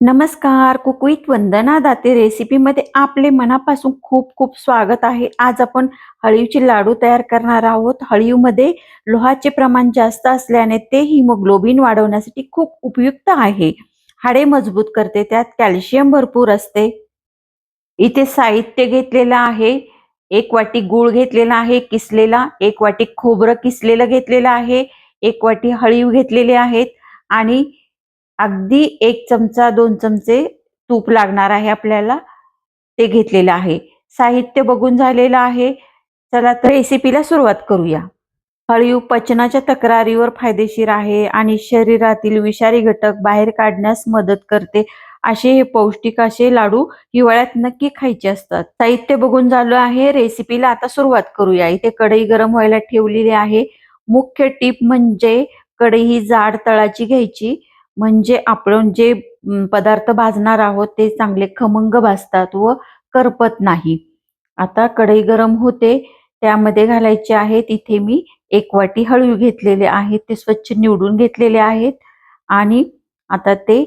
नमस्कार कुकुईत वंदना दाते रेसिपीमध्ये आपले मनापासून खूप खूप स्वागत आहे. आज आपण हळीवचे लाडू तयार करणार आहोत. हळीवमध्ये लोहाचे प्रमाण जास्त असल्याने ते हिमोग्लोबिन वाढवण्यासाठी खूप उपयुक्त आहे. हाडे मजबूत करते त्यात कॅल्शियम भरपूर असते. इथे साहित्य घेतलेलं आहे. एक वाटी गूळ घेतलेला आहे किसलेला. एक वाटी खोबरं किसलेलं घेतलेलं आहे. एक वाटी हळीव घेतलेले आहेत. आणि अगदी एक चमचा दोन चमचे तूप लागणार आहे आपल्याला. ते घेतलेलं आहे. साहित्य बघून झालेलं आहे. चला तर रेसिपीला सुरुवात करूया. हळीव पचनाच्या तक्रारीवर फायदेशीर आहे आणि शरीरातील विषारी घटक बाहेर काढण्यास मदत करते. असे हे पौष्टिक असे लाडू हिवाळ्यात नक्की खायचे असतात. साहित्य बघून झालं आहे. रेसिपीला आता सुरुवात करूया. इथे कढई गरम व्हायला ठेवलेली आहे. मुख्य टीप म्हणजे कढई ही जाड तळाची घ्यायची. म्हणजे आपण जे पदार्थ भाजणार आहोत ते चांगले खमंग भाजतात व करपत नाही. आता कढई गरम होते त्यामध्ये घालायचे आहेत इथे मी एक वाटी हळवी घेतलेले आहेत ते स्वच्छ निवडून घेतलेले आहेत. आणि आता ते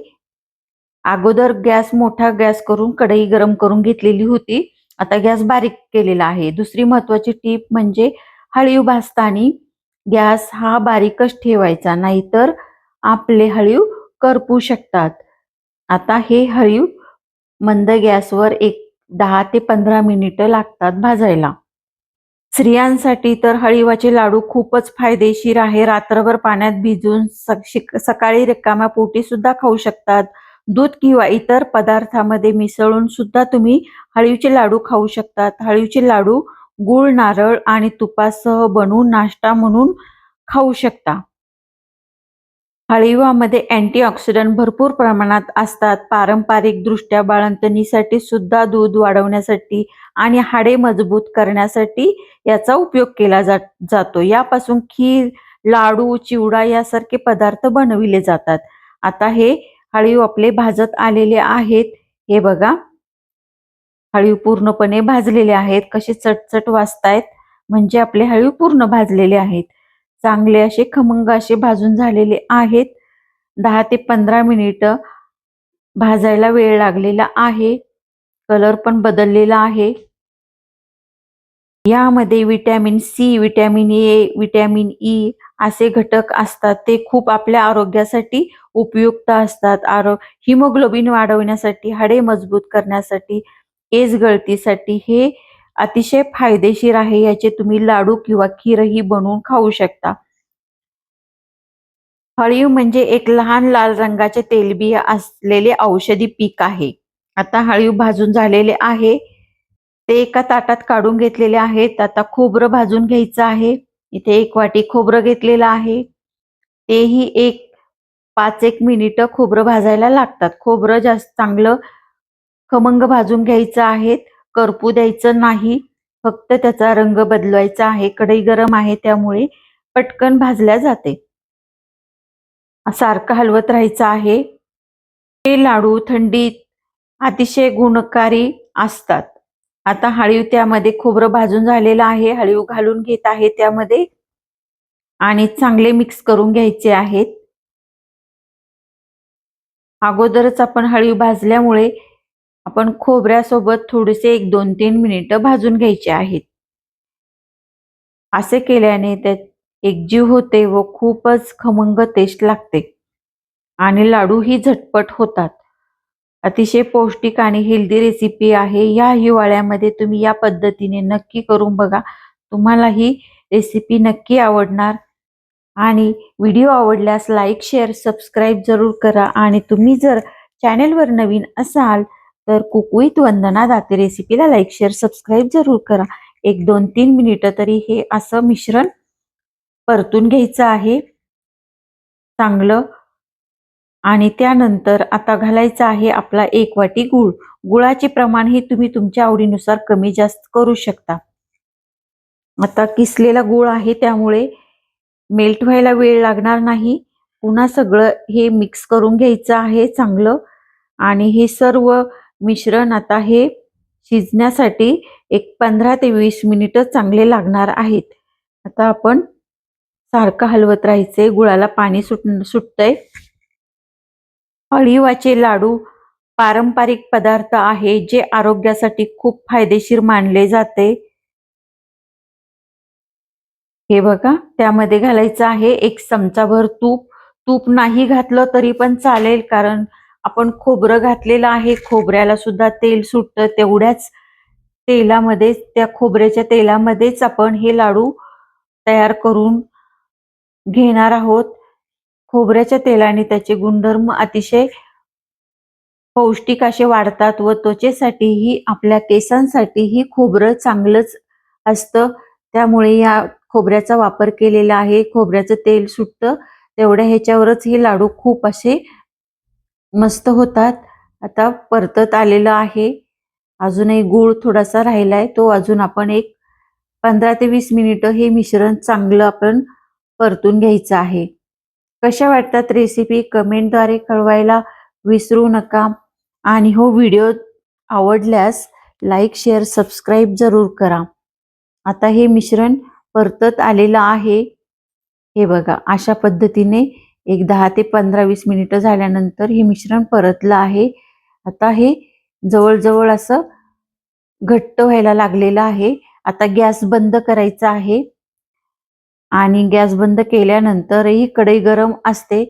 अगोदर गॅस मोठा गॅस करून कढई गरम करून घेतलेली होती. आता गॅस बारीक केलेला आहे. दुसरी महत्वाची टीप म्हणजे हळीव भाजताना गॅस हा बारीकच ठेवायचा नाहीतर आपले हळीव करपू शकतात. आता हे हळीव मंद गॅसवर एक दहा ते पंधरा मिनिटं लागतात भाजायला. स्त्रियांसाठी तर हळीवाचे लाडू खूपच फायदेशीर आहे. रात्रभर पाण्यात भिजून सकाळी रिकाम्या पोटी सुद्धा खाऊ शकतात. दूध किंवा इतर पदार्थामध्ये मिसळून सुद्धा तुम्ही हळीवचे लाडू खाऊ शकतात. हळीवचे लाडू गुळ नारळ आणि तुपासह बनवून नाश्ता म्हणून खाऊ शकता. हळीवामध्ये अँटीऑक्सिडंट भरपूर प्रमाणात असतात. पारंपरिक दृष्ट्या बाळंतणीसाठी सुद्धा दूध वाढवण्यासाठी आणि हाडे मजबूत करण्यासाठी याचा उपयोग केला जा- जातो. यापासून खीर लाडू चिवडा यासारखे पदार्थ बनविले जातात. आता हे हळीव आपले भाजत आलेले आहेत. हे बघा. हळीव पूर्णपणे भाजलेले आहेत. कसे चटचट वाजतायत. म्हणजे आपले हळीव पूर्ण भाजलेले आहेत. चांगले असे खमंग असे भाजून झालेले आहेत. दहा ते पंधरा मिनिट भाजायला वेळ लागलेला आहे. कलर पण बदललेला आहे. यामध्ये vitamin C vitamin A vitamin E असे घटक असतात. ते खूप आपल्या आरोग्यासाठी उपयुक्त असतात. आरो हिमोग्लोबिन वाढवण्यासाठी हाडे मजबूत करण्यासाठी केस गळतीसाठी हे अतिशय फायदेशीर आहे याचे तुम्ही लाडू किंवा खीरही बनवून खाऊ शकता. हळीव म्हणजे एक लहान लाल रंगाचे तेलबिया असलेले औषधी पीक आहे. आता हळीव भाजून झालेले आहे. ते एका ताटात काढून घेतलेले आहेत. आता खोबरं भाजून घ्यायचं आहे. इथे एक वाटी खोबरं घेतलेलं आहे. तेही एक पाच एक मिनिटं खोबरं भाजायला लागतात. खोबरं जास्त चांगलं खमंग भाजून घ्यायचं आहेत करपू द्यायचं नाही. फक्त त्याचा रंग बदलवायचा आहे. कढई गरम आहे त्यामुळे पटकन भाजल्या जाते. सारखं हलवत राहायचं आहे. हे लाडू थंडीत अतिशय गुणकारी असतात. आता हळीव त्यामध्ये खोबरं भाजून झालेलं आहे. हळीव घालून घेत आहे त्यामध्ये. आणि चांगले मिक्स करून घ्यायचे आहेत. अगोदरच आपण हळीव भाजल्यामुळे आपण खोबऱ्यासोबत थोडेसे एक दोन तीन मिनिटं भाजून घ्यायचे आहेत. असे केल्याने त्यात एकजीव होते व खूपच खमंग टेस्ट लागते आणि लाडूही झटपट होतात. अतिशय पौष्टिक आणि हेल्दी रेसिपी आहे. या हिवाळ्यामध्ये तुम्ही या पद्धतीने नक्की करून बघा. तुम्हाला ही रेसिपी नक्की आवडणार आणि व्हिडिओ आवडल्यास लाईक शेअर सबस्क्राईब जरूर करा आणि तुम्ही जर चॅनेलवर नवीन असाल तर कुकुईत वंदना दाते रेसिपीला लाईक शेअर सबस्क्राईब जरूर करा. एक दोन तीन मिनिटं तरी हे असं मिश्रण परतून घ्यायचं आहे. चांगलं. आणि त्यानंतर आता घालायचं आहे आपला एक वाटी गुळ. गुळाचे प्रमाण हे तुम्ही तुमच्या आवडीनुसार कमी जास्त करू शकता. आता किसलेला गुळ आहे त्यामुळे मेल्ट व्हायला वेळ लागणार नाही. पुन्हा सगळं हे मिक्स करून घ्यायचं आहे चांगलं. आणि हे सर्व मिश्रण आता हे शिजण्यासाठी एक पंधरा ते वीस मिनिटं चांगले लागणार आहेत. आता आपण सारखं हलवत राहायचंय. गुळाला पाणी सुट सुटतंय. अळीवाचे लाडू पारंपरिक पदार्थ आहे जे आरोग्यासाठी खूप फायदेशीर मानले जाते. हे बघा त्यामध्ये घालायचं आहे एक चमचाभर तूप. तूप नाही घातलं तरी पण चालेल कारण आपण खोबरं घातलेलं आहे खोबऱ्याला सुद्धा तेल सुटतं तेवढ्याच तेलामध्ये त्या खोबऱ्याच्या तेलामध्येच आपण हे लाडू तयार करून घेणार आहोत. खोबऱ्याच्या तेलाने त्याचे गुणधर्म अतिशय पौष्टिक असे वाढतात व त्वचेसाठीही आपल्या केसांसाठीही खोबरं चांगलंच असतं. त्यामुळे या खोबऱ्याचा वापर केलेला आहे खोबऱ्याचं तेल सुटतं तेवढ्या ह्याच्यावरच हे लाडू खूप असे मस्त होतात. आता परतत आलेलं आहे. अजूनही गूळ थोडासा राहिला आहे तो अजून आपण एक पंधरा ते वीस मिनिटं हे मिश्रण चांगलं आपण परतून घ्यायचं आहे. कशा वाटतात रेसिपी कमेंटद्वारे कळवायला विसरू नका. आणि हो व्हिडिओ आवडल्यास लाईक शेअर सबस्क्राईब जरूर करा. आता हे मिश्रण परतत आलेलं आहे. हे बघा अशा पद्धतीने एक दहा ते पंधरा वीस मिनिटं झाल्यानंतर हे मिश्रण परतलं आहे. आता हे जवळजवळ असं घट्ट व्हायला लागलेलं आहे. आता गॅस बंद करायचा आहे. आणि गॅस बंद केल्यानंतरही कढई गरम असते.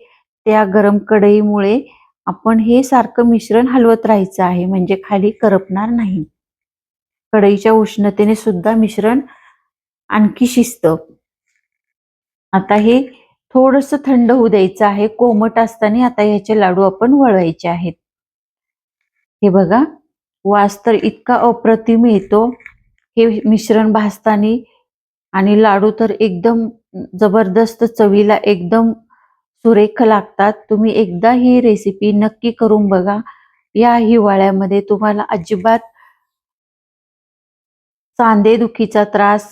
त्या गरम कढईमुळे आपण हे सारखं मिश्रण हलवत राहायचं आहे. म्हणजे खाली करपणार नाही. कढईच्या उष्णतेने सुद्धा मिश्रण आणखी शिस्त आता हे थोडस थंड होऊ द्यायचं आहे. कोमट असताना आता ह्याचे लाडू आपण वळवायचे आहेत. हे बघा वास तर इतका अप्रतिम येतो. हे मिश्रण भाजताना आणि लाडू तर एकदम जबरदस्त चवीला एकदम सुरेख लागतात. तुम्ही एकदा ही रेसिपी नक्की करून बघा. या हिवाळ्यामध्ये तुम्हाला अजिबात सांधेदुखीचा त्रास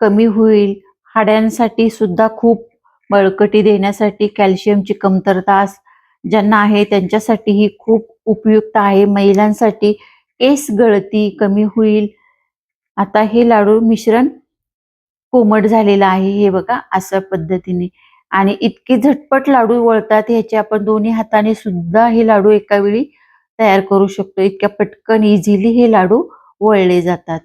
कमी होईल. हाड्यांसाठी सुद्धा खूप बळकटी देण्यासाठी कॅल्शियमची कमतरता ज्यांना आहे त्यांच्यासाठी ही खूप उपयुक्त आहे. महिलांसाठी केस गळती कमी होईल. आता हे लाडू मिश्रण कोमट झालेलं आहे हे बघा अशा पद्धतीने. आणि इतके झटपट लाडू वळतात ह्याचे आपण दोन्ही हाताने सुद्धा हे लाडू एका वेळी तयार करू शकतो. इतक्या पटकन इझिली हे लाडू वळले जातात.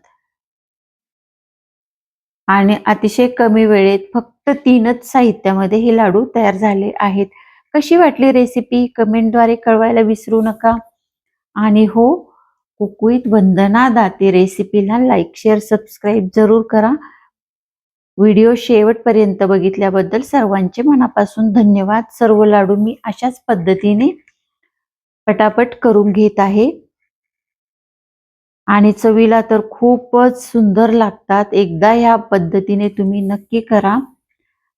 आणि अतिशय कमी वेळेत फक्त तीनच साहित्यामध्ये हे लाडू तयार झाले आहेत. कशी वाटली रेसिपी कमेंटद्वारे कळवायला विसरू नका. आणि हो कुकुईत वंदना दाते रेसिपीला लाईक शेअर सबस्क्राईब जरूर करा. व्हिडिओ शेवटपर्यंत बघितल्याबद्दल सर्वांचे मनापासून धन्यवाद. सर्व लाडू मी अशाच पद्धतीने पटापट करून घेत आहे. आणि चवीला तर खूपच सुंदर लागतात. एकदा ह्या पद्धतीने तुम्ही नक्की करा.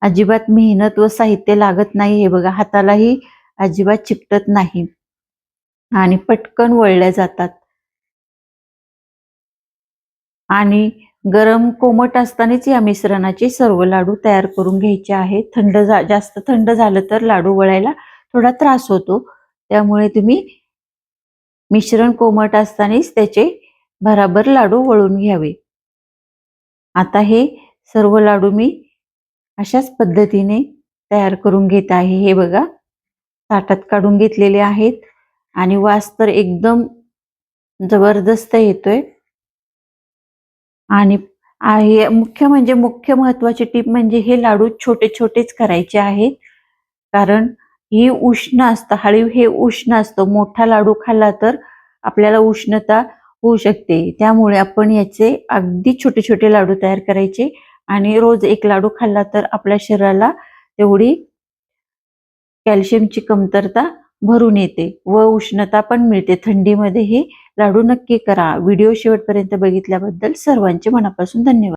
अजिबात मेहनत व साहित्य लागत नाही. हे बघा हातालाही अजिबात चिकटत नाही. आणि पटकन वळल्या जातात. आणि गरम कोमट असतानाच या मिश्रणाचे सर्व लाडू तयार करून घ्यायचे आहेत. थंड जास्त थंड झालं तर लाडू वळायला थोडा त्रास होतो. त्यामुळे तुम्ही मिश्रण कोमट असतानाच त्याचे भराभर लाडू वळून घ्यावे. आता हे सर्व लाडू मी अशाच पद्धतीने तयार करून घेत आहे. हे बघा ताटात काढून घेतलेले आहेत आणि वास तर एकदम जबरदस्त येतोय. आणि आहे मुख्य म्हणजे मुख्य महत्वाची टीप म्हणजे हे लाडू छोटे छोटेच करायचे आहेत. कारण ही उष्ण असतं हळीव हे उष्ण असतं. मोठा लाडू खाल्ला तर आपल्याला उष्णता होऊ शकते. त्यामुळे आपण याचे अगदी छोटे छोटे लाडू तयार करायचे आणि रोज एक लाडू खाल्ला तर आपल्या शरीराला तेवढी कॅल्शियमची कमतरता भरून येते व उष्णता पण मिळते. थंडीमध्ये हे लाडू नक्की करा. व्हिडिओ शेवटपर्यंत बघितल्याबद्दल सर्वांचे मनापासून धन्यवाद.